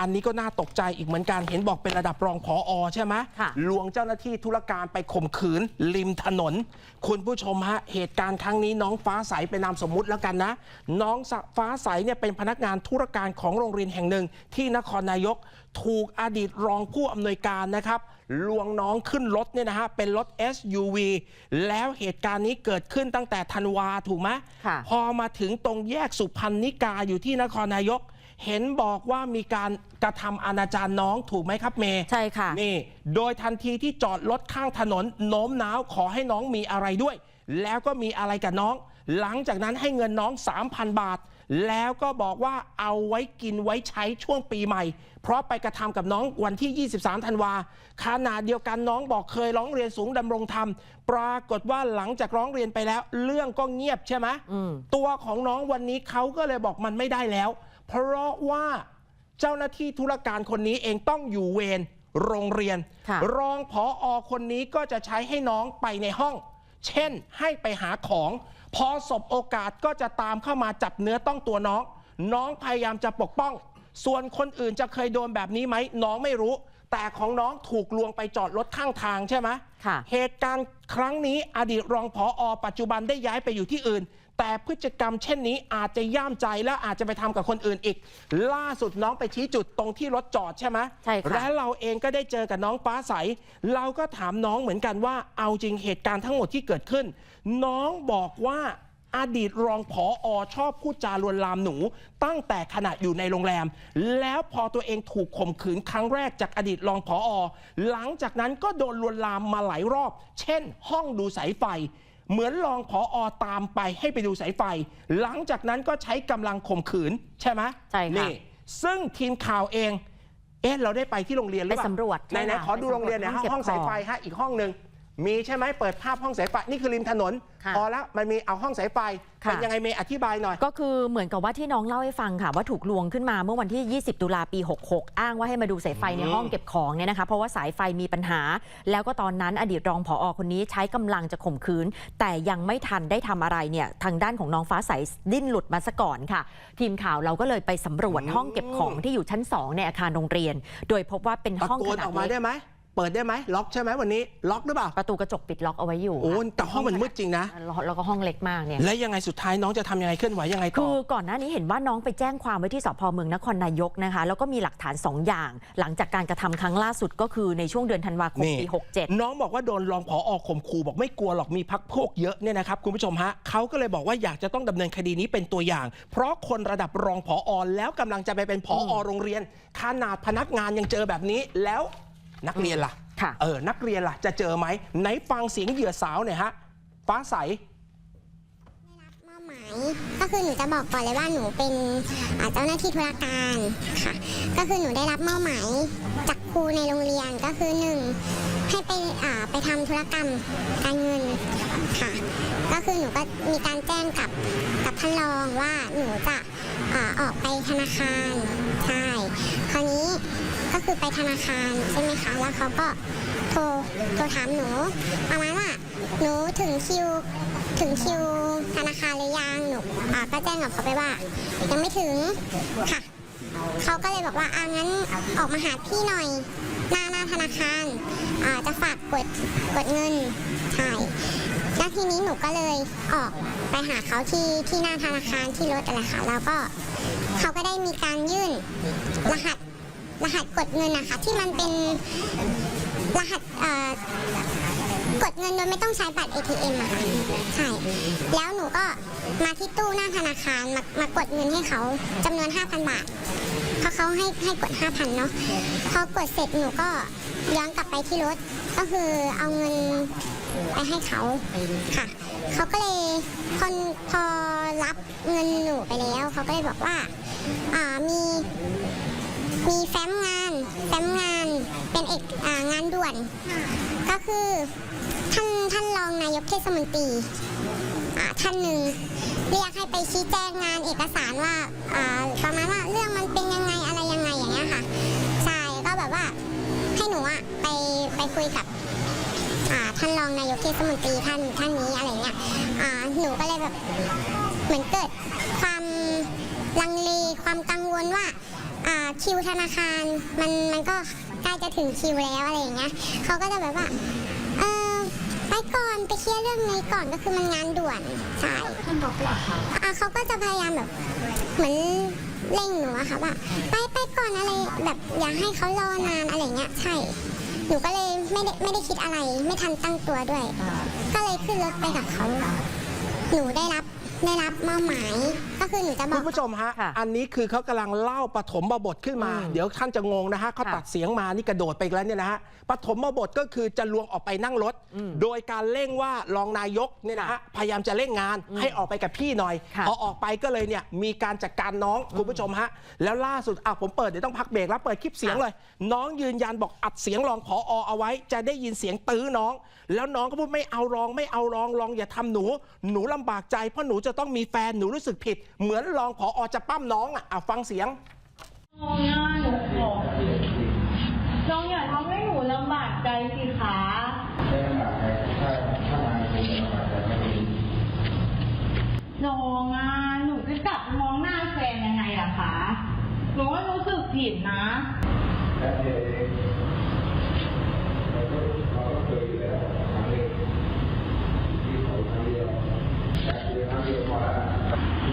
อันนี้ก็น่าตกใจอีกเหมือนกัน เห็นบอกเป็นระดับรองผออใช่ไหมค่ะลวงเจ้าหน้าที่ธุรการไปข่มขืนริมถนน คุณผู้ชมฮะ เหตุการณ์ครั้งนี้น้องฟ้าใสเป็นนามสมมุติแล้วกันนะ น้องฟ้าใสเนี่ยเป็นพนักงานธุรการของโรงเรียนแห่งหนึ่ง ที่นครนายกถูกอดีตรองผู้อำนวยการนะครับลวงน้องขึ้นรถเนี่ยนะฮะเป็นรถ SUV แล้วเหตุการณ์นี้เกิดขึ้นตั้งแต่ธันวาถูกไหมค่ะพอมาถึงตรงแยกสุพรรณนิกาอยู่ที่นครนายก เห็นบอกว่ามีการกระทำอนาจารน้องถูกไหมครับเมย์ใช่ค่ะ นี่ โดยทันทีที่จอดรถข้างถนนโน้มน้าวขอให้น้องมีอะไรด้วย แล้วก็มีอะไรกับน้อง หลังจากนั้นให้เงินน้อง 3,000 บาท แล้วก็บอกว่าเอาไว้กินไว้ใช้ช่วงปีใหม่ เพราะไปกระทำกับน้องวันที่ 23 ธันวาขณะเดียวกันน้องบอกเคยร้องเรียนสูงดำรงธรรม ปรากฏว่าหลังจากร้องเรียนไปแล้ว เรื่องก็เงียบใช่ไหมอืมตัวของน้องวันนี้เขาก็เลยบอกมันไม่ได้แล้ว เพราะว่าเจ้าหน้าที่ธุรการคนนี้เองต้องอยู่เวรโรงเรียนค่ะรองผออคนนี้ก็จะใช้ให้น้องไปในห้อง เช่นให้ไปหาของ พอสบโอกาสก็จะตามเข้ามาจับเนื้อต้องตัวน้อง น้องพยายามจะปกป้อง ส่วนคนอื่นจะเคยโดนแบบนี้ไหมน้องไม่รู้ แต่ของน้องถูกลวงไปจอดรถข้างทางใช่ไหมค่ะเหตุการณ์ครั้งนี้อดีตรองผออปัจจุบันได้ย้ายไปอยู่ที่อื่น แต่พฤติกรรมเช่นนี้อาจจะย่ามใจและอาจจะไปทำกับคนอื่นอีก ล่าสุดน้องไปชี้จุดตรงที่รถจอดใช่ไหมใช่ค่ะและเราเองก็ได้เจอกับน้องฟ้าใส เราก็ถามน้องเหมือนกันว่า เอาจริงเหตุการณ์ทั้งหมดที่เกิดขึ้น น้องบอกว่าอดีตรองผออชอบพูดจาลวนลามหนู ตั้งแต่ขณะอยู่ในโรงแรม แล้วพอตัวเองถูกข่มขืนครั้งแรกจากอดีตรองผออหลังจากนั้นก็โดนลวนลามมาหลายรอบ เช่น ห้องดูสายไฟ เหมือนรองผออตามไปให้ไปดูสายไฟ หลังจากนั้นก็ใช้กำลังข่มขืนใช่ไหมใช่ค่ะ นี่ ซึ่งทีมข่าวเอง เอ๊ะเราได้ไปที่โรงเรียนหรือเปล่าไปสำรวจไหนไหนค่ะขอดูโรงเรียนหน่อยไปฮะสำรวจห้องสายไฟเก็บของฮะอีกห้องหนึ่ง มีใช่ไหมเปิดภาพห้องสายไฟนี่คือริมถนนค่ะ พอแล้วมันมีเอาห้องสายไฟค่ะเป็นยังไงเมย์อธิบายหน่อย ก็คือเหมือนกับว่าที่น้องเล่าให้ฟังค่ะ ว่าถูกลวงขึ้นมาเมื่อวันที่ 20 ตุลาปี 66 อ้างว่าให้มาดูสายไฟในอืมห้องเก็บของเนี่ยนะคะ เพราะว่าสายไฟมีปัญหา แล้วก็ตอนนั้นอดีตรองผอคนนี้ใช้กำลังจะข่มขืน แต่ยังไม่ทันได้ทำอะไรเนี่ยทางด้านของน้องฟ้าใสดิ้นหลุดมาซะก่อนค่ะ ทีมข่าวเราก็เลยไปสำรวจห้องเก็บของที่อยู่ชั้น2ในอาคารโรงเรียน โดยพบว่าเป็นตะห้องโกขนนาอดอกมาเล็ได้กไหมเปิดได้ไหมล็อกใช่ไหมวันนี้ ล็อกหรือเปล่า ประตูกระจกปิดล็อกเอาไว้อยู่โอ้แต่ห้องมันมืดจริงนะ แล้วก็ห้องเล็กมากเนี่ย และยังไงสุดท้ายน้องจะทำยังไงเคลื่อนไหวยังไงต่คืออก่อนหน้านี้เห็นว่าน้องไปแจ้งความไว้ที่สพเมืองนครนายกนะคะ แล้วก็มีหลักฐาน 2 อย่าง หลังจากการกระทำครั้งล่าสุดก็คือในช่วงเดือนธันวาคมนี่ ปี 67 น้องบอกว่าโดนรองผออข่มขู่บอกไม่กลัวหรอกมีพักพวกเยอะเนี่ยนะครับคุณผู้ชมฮะเขาก็เลยบอกว่าอยากจะต้องดำเนินคดีนี้เป็นตัวอย่าง เพราะคนระดับรองผออแล้วกำลังจะไปเป็นผออโรงเรียนขนาดพนักงานยังเจอแบบนี้ แล้ว นักเรียนล่ะค่ะเออนักเรียนล่ะ จะเจอไหมไหนฟังเสียงเหยื่อสาวหน่อยฮะฟ้าใสมอบหมายก็คือหนูจะบอกก่อนเลยว่าหนูเป็นอ่าเจ้าหน้าที่ธุรการค่ะ ก็คือหนูได้รับมอบหมายจากครูในโรงเรียนก็คือหนึ่งให้ไปอ่าไปทำธุรกรรมการเงินค่ะ ก็คือหนูก็มีการแจ้งกับกับท่านรองว่าหนูจะอ่าออกไปธนาคารใช่คราวนี้ ก็คือไปธนาคารใช่ไหมคะ แล้วเขาก็โทรโทรถามหนูประมาณว่าหนูถึงคิวถึงคิวธนาคารหรือยังหนูอ่าก็แจ้งกับเขาไปว่า ยังไม่ถึงค่ะเขาก็เลยบอกว่าอางั้นออกมาหาพี่หน่อย หน้าหน้าธนาคารอ่าจะฝากกดกดเงินใช่แล้วทีนี้หนูก็เลยออกไปหาเขาที่ที่หน้าธนาคารที่รถอะไรค่ะแล้วก็เขาก็ได้มีการยื่นรหัส รหัสกดเงินนะคะที่มันเป็นรหัสกดเงินโดยไม่ต้องใช้บัตร ATM อะค่ะใช่แล้วหนูก็มาที่ตู้หน้าธนาคารมามากดเงินให้เขาจำนวน 5,000 บาทเพราะเขาให้ให้กด 5,000 เนาะพอกดเสร็จหนูก็ย้อนกลับไปที่รถก็คือเอาเงินไปให้เขาค่ะเขาก็เลยพอพอรับเงินหนูไปแล้วเขาก็เลยบอกว่าอ่ามี มีแฟ้มงาน แฟ้มงานเป็นเอกงานด่วน ก็คือท่านท่านรองนายกเทศมนตรีท่านหนึ่งเรียกให้ไปชี้แจงงานเอกสารว่าประมาณว่าเรื่องมันเป็นยังไงอะไรยังไงอย่างเงี้ยค่ะใช่ก็แบบว่าให้หนูอะไปไปคุยกับท่านรองนายกเทศมนตรีท่านท่านนี้อะไรเงี้ยหนูก็เลยแบบเหมือนเกิดความลังเลความกังวลว่า อ่าคิวธนาคารมันมันก็ใกล้จะถึงคิวแล้วอะไรอย่างเงี้ยเขาก็จะแบบว่าเออไปก่อนไปเคลียร์เรื่องนี้ก่อนก็คือมันงานด่วนใช่อะเขาก็จะพยายามแบบเหมือนเร่งหนูอะค่ะว่าไปไปก่อนอะไรแบบอย่าให้เขารอนานอะไรเงี้ยใช่หนูก็เลยไม่ได้ไม่ได้คิดอะไร ไม่ทันตั้งตัวด้วย ก็เลยขึ้นรถไปกับเขา หนูได้รับ ได้รับมอบหมายก็คือหนูจะบอคุก ณผู้ชมฮะ ค่ะอันนี้คือเขากำลังเล่าปฐมบทขึ้นมา อืมเดี๋ยวท่านจะงงนะฮะเขาค่ะตัดเสียงมานี่กระโดดไปอีกแล้วเนี่ยนะฮะปฐมบทก็คือจะลวงออกไปนั่งรถ อืมโดยการเร่งว่ารองนายกเนี่ยนะฮะพยายามจะเร่งงานอืมให้ออกไปกับพี่หน่อยค่ะ พอออกไปก็เลยเนี่ยมีการจัดการน้องคุณผู้ชมฮะแล้วล่าสุดอะผมเปิดเดี๋ยวต้องพักเบรกแล้วเปิดคลิปเสียงเลย น้องยืนยันบอกอัดเสียงรองผอเอาไว้ จะได้ยินเสียงตื้อน้อง แล้วน้องก็พูดไม่เอารองไม่เอารองรองอย่าทำหนู หนูลำบากใจเพราะหนูจะต้องมีแฟนหนูรู้สึกผิด เหมือนรองผอจะปั้มน้องอะอะฟังเสียง น้องย่าหนูขอน้องอย่าทำให้หนูลำบากใจสิคะไม่ลำบากใจถ้าถ้ามาคงจะลำบากใจไม่ดีน้องอะหนูจะกลับไปมองหน้าแฟนยังไงล่ะคะหนูว่ารู้สึกผิดนะและเองเราก็เราก็เคยอยู่แล้ว ล้วที่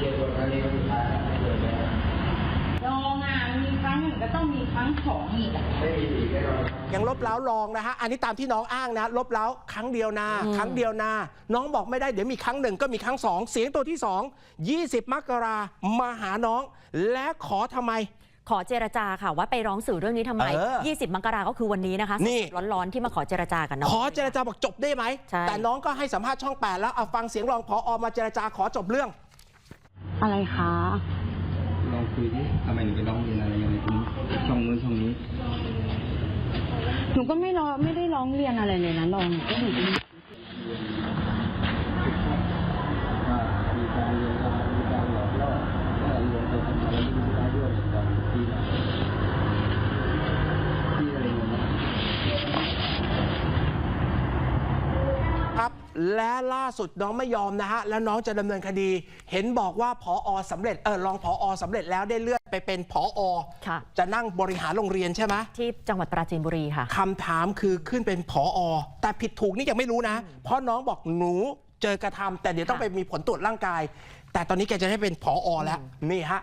จะคนครั้งนี้ก็สุดท้ายแล้วไม่เกินแล้วน้องอะมีครั้งหนึ่งก็ต้องมีครั้งสองอีกอะไม่มีอีกแน่นอนยังลบเล้ารองนะฮะ อันนี้ตามที่น้องอ้างนะ ลบเล้าครั้งเดียวนา อืม ครั้งเดียวนา น้องบอกไม่ได้เดี๋ยวมีครั้งหนึ่งก็มีครั้งสองเสียงตัวที่สอง20 มกรามาหาน้อง และขอทำไม ขอเจรจาค่ะว่าไปร้องสื่อเรื่องนี้ทำไม เออ20 มกราก็คือวันนี้นะคะนี่ สดๆร้อนๆที่มาขอเจรจากับน้องขอเจรจาบอกจบได้ไหม ใช่ แต่น้องก็ให้สัมภาษณ์ช่อง8แล้วเอาฟังเสียงรองพออมาเจรจาขอจบเรื่อง อะไรคะ ลองคุยดิทำไมหนูไปร้องเรียนอะไรยังไงตรงนี้ช่องนู้นช่องนี้ หนูก็ไม่รอไม่ได้ร้องเรียนอะไรเลยนะลองก็หนูว่า และล่าสุดน้องไม่ยอมนะฮะ แล้วน้องจะดำเนินคดี เห็นบอกว่าพออสำเร็จเออรองพออสำเร็จแล้วได้เลื่อนไปเป็นพออค่ะ จะนั่งบริหารโรงเรียนใช่ไหมที่จังหวัดปราจีนบุรีค่ะ คำถามคือขึ้นเป็นผออแต่ผิดถูกนี่ยังไม่รู้นะ เพราะน้องบอกหนูเจอกระทำแต่เดี๋ยวต้องค่ะไปมีผลตรวจร่างกาย แต่ตอนนี้แกจะได้เป็นผออแล้วนี่ฮะ